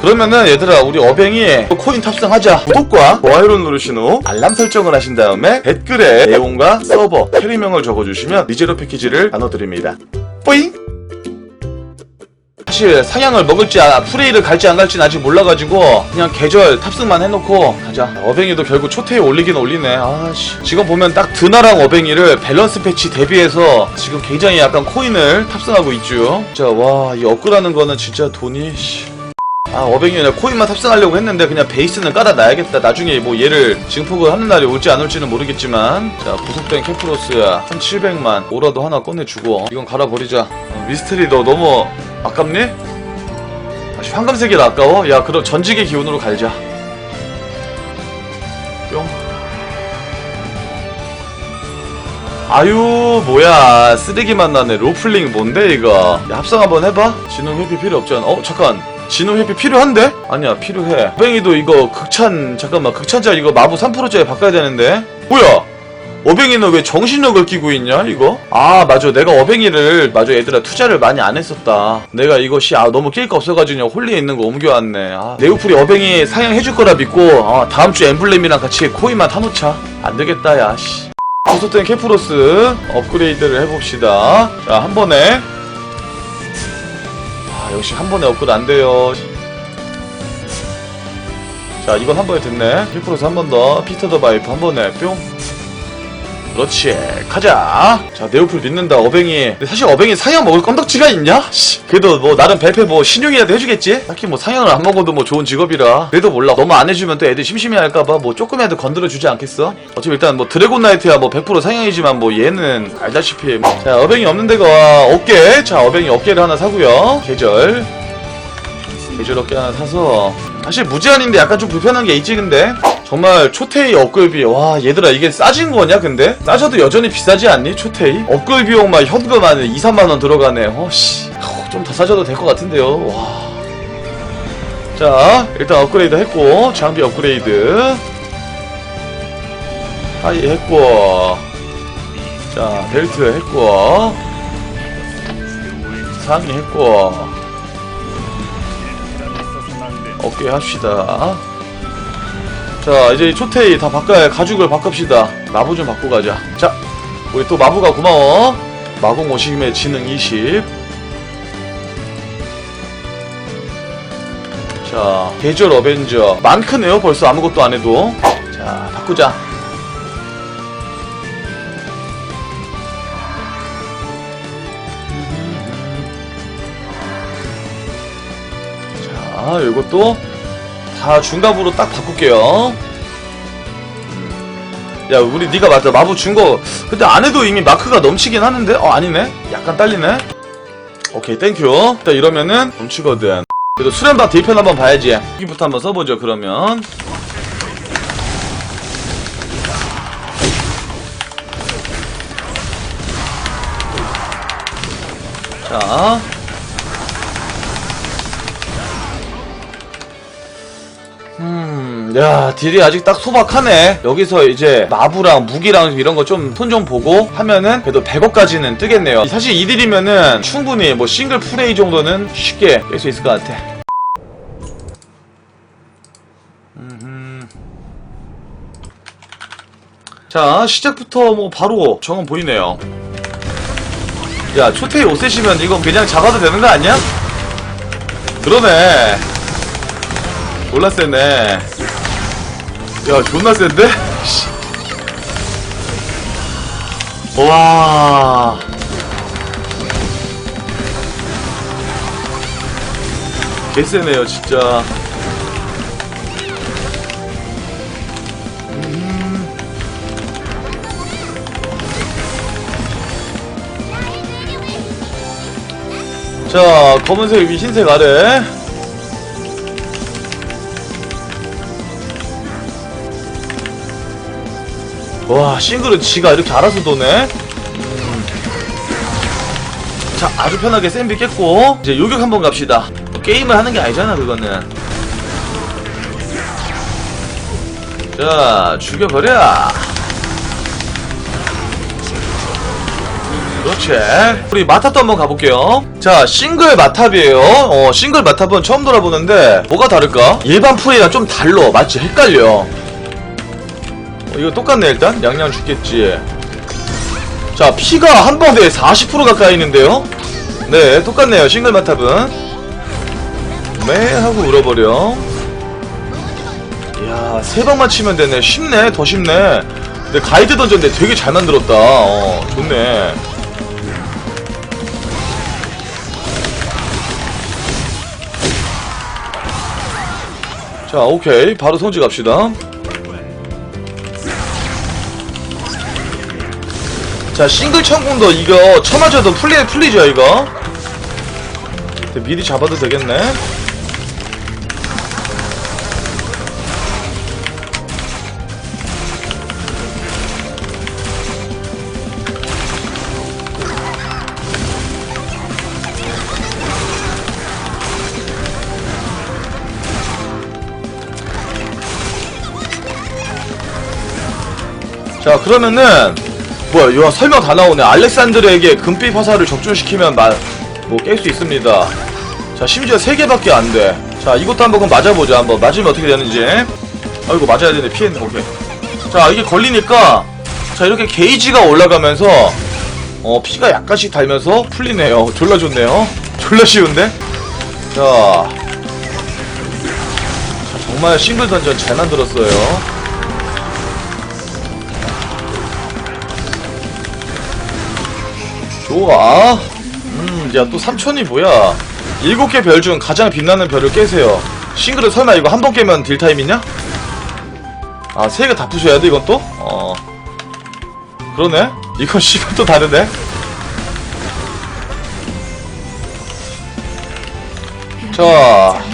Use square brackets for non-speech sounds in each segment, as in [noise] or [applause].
그러면은 얘들아 우리 어뱅이 코인 탑승하자. 구독과 좋아요를 누르신 후 알람 설정을 하신 다음에 댓글에 내용과 서버 캐리명을 적어주시면 리제로 패키지를 나눠드립니다. 뿌잉! 사실 상향을 먹을지 아, 프레이를 갈지 안 갈지는 아직 몰라가지고 그냥 계절 탑승만 해놓고 가자. 어뱅이도 결국 초태에 올리긴 올리네. 아씨. 지금 보면 딱 드나랑 어뱅이를 밸런스 패치 대비해서 지금 굉장히 약간 코인을 탑승하고 있죠. 진짜 와이 업그라는 거는 진짜 돈이 씨. 아 그냥 코인만 탑승하려고 했는데 그냥 베이스는 깔아놔야겠다. 나중에 뭐 얘를 증폭을 하는 날이 올지 안 올지는 모르겠지만 자 구속된 캐프로스야. 1700만 오라도 하나 꺼내주고 이건 갈아버리자. 어, 미스테리 너 너무 아깝니? 다시 황금색이라 아까워? 야 그럼 전직의 기운으로 갈자. 뿅. 아유 뭐야. 쓰레기만 나네. 로플링 뭔데 이거? 야 합성 한번 해봐. 진흥 회피 필요 없잖아. 어 잠깐 진흥 회피 필요한데? 아니야 필요해. 어뱅이도 이거 극찬 잠깐만 극찬자 이거 마부 3%짜리 바꿔야 되는데. 뭐야? 어뱅이는 왜 정신력을 끼고 있냐 이거? 아 맞아. 내가 어뱅이를 맞아. 얘들아 투자를 많이 안 했었다. 내가 이것이 아 너무 낄 거 없어가지고 홀리에 있는 거 옮겨왔네. 아, 네오플이 어뱅이 상향해줄 거라 믿고 아, 다음 주 엠블렘이랑 같이 코인만 타놓자. 안 되겠다 야씨. 구속된 캐프로스 업그레이드를 해봅시다. 자 한 번에 아 역시 한 번에 업그레이드 안 돼요. 자 이건 한 번에 됐네. 캐프로스 한 번 더. 피터 더 바이프 한 번에 뿅 그렇지. 가자. 자 네오플 믿는다 어뱅이. 근데 사실 어뱅이 상향 먹을 건덕지가 있냐? 씨, 그래도 뭐 나름 벨페 뭐 신용이라도 해주겠지? 딱히 뭐 상향을 안 먹어도 뭐 좋은 직업이라. 그래도 몰라. 너무 안 해주면 또 애들 심심해할까봐 뭐 조금이라도 건드려주지 않겠어? 어차피 일단 뭐 드래곤 나이트야 뭐 100% 상향이지만 뭐 얘는 알다시피 뭐. 자 어뱅이 없는 데가 어깨. 자 어뱅이 어깨를 하나 사고요. 계절 어깨 하나 사서. 사실 무제한인데 약간 좀 불편한 게 있지 근데? 정말 초테이 업글 와 얘들아 이게 싸진 거냐 근데? 싸져도 여전히 비싸지 않니 초테이? 업글 비용만 현금 안에 2, 3만원 들어가네. 어씨. 좀 더 싸져도 될 것 같은데요. 와. 자 일단 업그레이드 했고 장비 업그레이드. 하이 했고. 자 벨트 했고. 상의 했고 어깨 합시다. 자, 이제 이 초테이 다 바꿔야 가죽을 바꿉시다. 마부 좀 바꾸고 가자. 자, 우리 또 마부가 고마워. 마공 오심의 지능 20. 자, 계절 어벤져. 많크네요, 벌써 아무것도 안 해도. 자, 바꾸자. 자, 요것도 다 중갑으로 딱 바꿀게요. 야, 우리 네가 맞다. 마부 준 거. 근데 안 해도 이미 마크가 넘치긴 하는데? 어, 아니네. 약간 딸리네. 오케이, 땡큐. 일단 이러면은 넘치거든. 그래도 수련박 대편 한번 봐야지. 여기부터 한번 써보죠, 그러면. 자. 음, 야, 딜이 아직 딱 소박하네. 여기서 이제 마부랑 무기랑 이런 거 좀 손 좀 보고 하면은 그래도 100억까지는 뜨겠네요. 사실 이 딜이면은 충분히 뭐 싱글 플레이 정도는 쉽게 깰수 있을 것 같아. 자, 시작부터 뭐 바로 정은 보이네요. 야, 초테이 5셋이면 이건 그냥 잡아도 되는 거 아니야? 그러네. 졸라 세네. 야, 존나 센데? 씨. 와. 개세네요, 진짜. 음. 자, 검은색 위, 흰색 아래. 와 싱글은 지가 이렇게 알아서 도네 음. 자 아주 편하게 샌비 깼고 이제 요격 한번 갑시다 게임을 하는 게 아니잖아 그거는 자 죽여버려 그렇지. 우리 마탑도 한번 가볼게요. 자, 싱글 마탑이에요. 어, 싱글 마탑은 처음 돌아보는데, 뭐가 다를까? 일반 풀이랑 좀 달러. 맞지? 헷갈려. 어, 이거 똑같네, 일단. 양양 죽겠지. 자, 피가 한 번에 40% 가까이 있는데요? 네, 똑같네요. 싱글 마탑은. 매 하고 울어버려. 이야, 세 방만 치면 되네. 쉽네. 더 쉽네. 근데 가이드 던전인데 되게 잘 만들었다. 어, 좋네. 자, 오케이. 바로 성지 갑시다. 자, 싱글 천공도 이거 쳐맞아도 풀리, 풀리죠, 이거? 미리 잡아도 되겠네. 자 그러면은 뭐야 이거 설명 다 나오네. 알렉산드르에게 금빛 화살을 적중시키면 뭐깰 수 있습니다. 자 심지어 3개밖에 안돼 자 이것도 한번 맞아보자 한번. 맞으면 어떻게 되는지. 아 이거 맞아야 되네. 피했네 오케이. 자 이게 걸리니까 자 이렇게 게이지가 올라가면서 어 피가 약간씩 달면서 풀리네요. 졸라 좋네요. [laughs] 졸라 쉬운데? 자, 자 정말 싱글 던전 잘 만들었어요 좋아. 음, 야, 또 3천이 뭐야. 7개 별 중 가장 빛나는 별을 깨세요. 싱글은 설마 이거 한 번 깨면 딜타임이냐? 아, 3개 다 부셔야 돼, 이건 또? 어. 그러네? 이건 [laughs] 씨발 또 다르네? 자.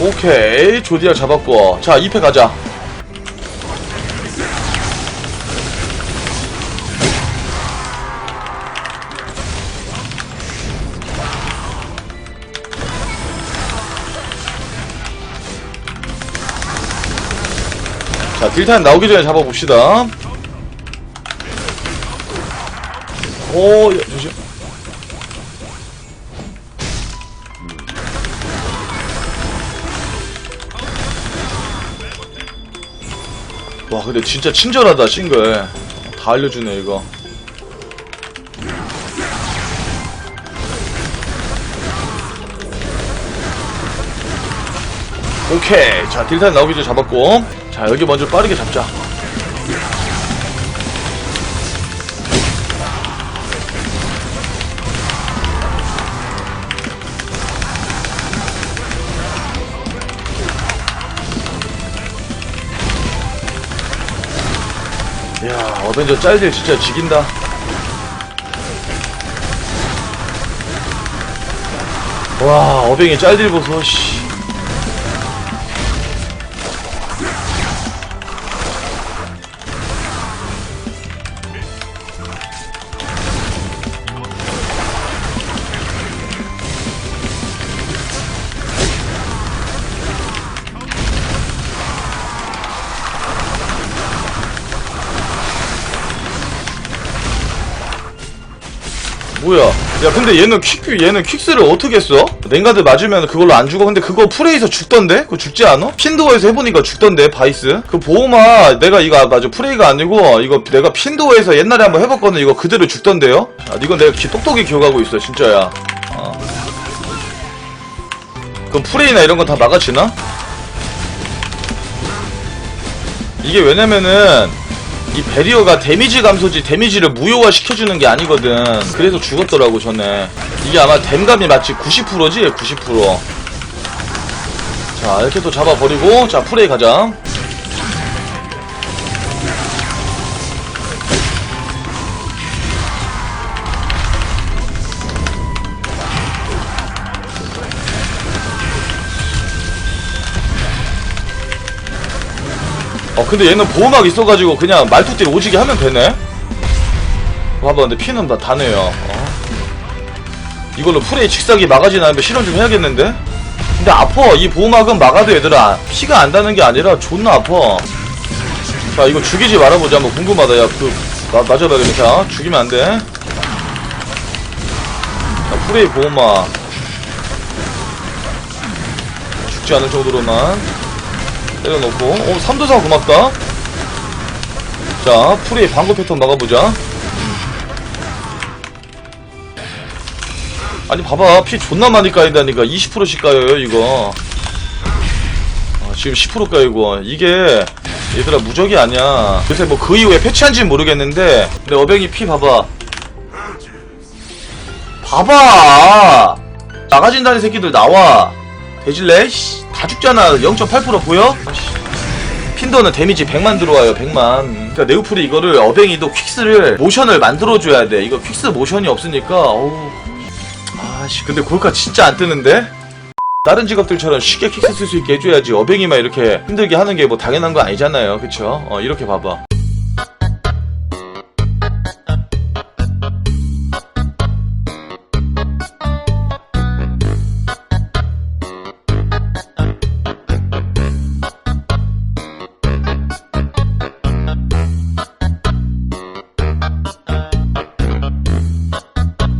오케이 조디아 잡았고. 자 2패 가자. 자 딜타임 나오기 전에 잡아봅시다. 오 야, 조심 와 근데 진짜 친절하다 싱글. 다 알려주네 이거. 오케이. 자 딜타임 나오기 전에 잡았고. 자 여기 먼저 빠르게 잡자 야 어벤져 짤들 진짜 지긴다. 와 어벤이 짤들 보소 씨 뭐야? 야 근데 얘는 퀵 얘는 퀵스를 어떻게 써? 냉가드 맞으면 그걸로 안 죽어. 근데 그거 프레이에서 죽던데? 그거 죽지 않아? 핀도어에서 해보니까 죽던데 바이스. 그 보호마 내가 이거 맞아 프레이가 아니고 이거 내가 핀도어에서 옛날에 한번 해봤거든. 이거 그대로 죽던데요? 아 이건 내가 기, 똑똑히 기억하고 있어 진짜야. 어. 그럼 프레이나 이런 건 다 막아지나? 이게 왜냐면은 이 베리어가 데미지 감소지 데미지를 무효화 시켜주는 게 아니거든. 그래서 죽었더라고 전에. 이게 아마 댐감이 마치 90%지? 90%자 이렇게 또 잡아버리고 자 프레이 가자 어 근데 얘는 보호막 있어가지고 그냥 말뚝질 오지게 하면 되네? 봐봐 근데 피는 다 다네요. 어. 이걸로 프레이 직사기 막아지나 하면 실험 좀 해야겠는데? 근데 아파 이 보호막은 막아도 얘들아 피가 안 다는 게 아니라 존나 아파 자 이거 죽이지 말아보자. 한번 궁금하다. 야그 맞아봐야겠네 자 죽이면 안돼. 자 프레이 보호막. 죽지 않을 정도로만 때려놓고. 어 삼도사 고맙다. 자 프레이 방구 패턴 막아보자. 아니 봐봐. 피 존나 많이 까인다니까. 20%씩 까여요 이거. 아, 지금 10% 까이고 이게 얘들아 무적이 아니야. 요새 뭐 그 이후에 패치한지 는 모르겠는데. 근데 어뱅이 피 봐봐. 봐봐! 나가진다는 새끼들 나와. 되질래? 씨, 다 죽잖아. 0.8% 보여? 핀더는 데미지 100만 들어와요 100만. 그러니까 네오플이 이거를 어뱅이도 퀵스를 모션을 만들어줘야 돼. 이거 퀵스 모션이 없으니까 어우. 아씨 근데 골카 진짜 안 뜨는데? 다른 직업들처럼 쉽게 킥스 쓸 수 있게 해줘야지 어뱅이만 이렇게 힘들게 하는 게 뭐 당연한 거 아니잖아요. 그쵸? 어 이렇게 봐봐